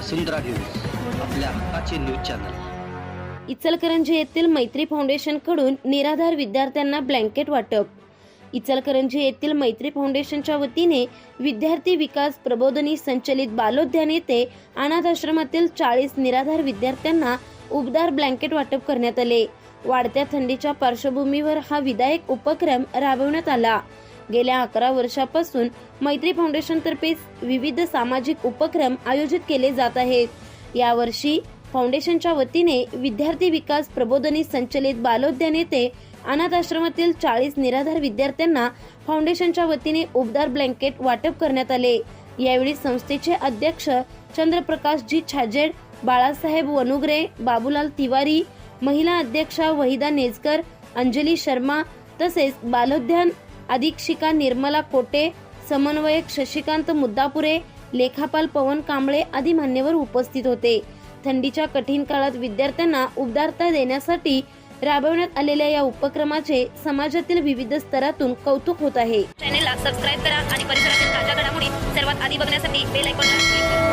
वसुंधरा news आपल्या हक्काचे news channel. Ichalkaranji येथील मैत्री फाउंडेशनकडून निराधार विद्यार्थ्यांना ब्लँकेट वाटप. इचलकरंजी येथील मैत्री फाउंडेशनच्या वतीने विद्यार्थी विकास प्रबोधनी संचलित बालोद्यान येथे अनाथ आश्रमातील चाळीस निराधार विद्यार्थ्यांना उबदार ब्लँकेट वाटप करण्यात आले. वाढत्या थंडीच्या पार्श्वभूमीवर हा विधायक उपक्रम राबवण्यात आला. गेल्या अकरा वर्षापासून मैत्री फाउंडेशनतर्फे विविध सामाजिक उपक्रम आयोजित केले जात आहेत. यावर्षी फाउंडेशनच्या वतीने विद्यार्थी विकास प्रबोधनी संचलित बालोद्यान येथे अनाथ आश्रमातील चाळीस निराधार विद्यार्थ्यांना फाउंडेशनच्या वतीने उबदार ब्लँकेट वाटप करण्यात आले. यावेळी संस्थेचे अध्यक्ष चंद्रप्रकाश जी छाजेड बाळासाहेब वनुग्रे बाबूलाल तिवारी महिला अध्यक्षा वहिदा नेजकर अंजली शर्मा तसेच बालोद्यान अधीक्षिका निर्मला कोटे समन्वयक शशिकांत मुद्दापुरे लेखापाल पवन कांबळे आदी मान्यवर उपस्थित होते. थंडीच्या कठीण काळात विद्यार्थ्यांना उबदारता देण्यासाठी राबवण्यात आलेल्या या उपक्रमाचे समाजातील विविध स्तरातून कौतुक होत आहे. चॅनेलला सबस्क्राईब करा आणि परिसरातील ताज्या घडामोडी सर्वात आधी बघण्यासाठी बेल आयकॉनला क्लिक करा.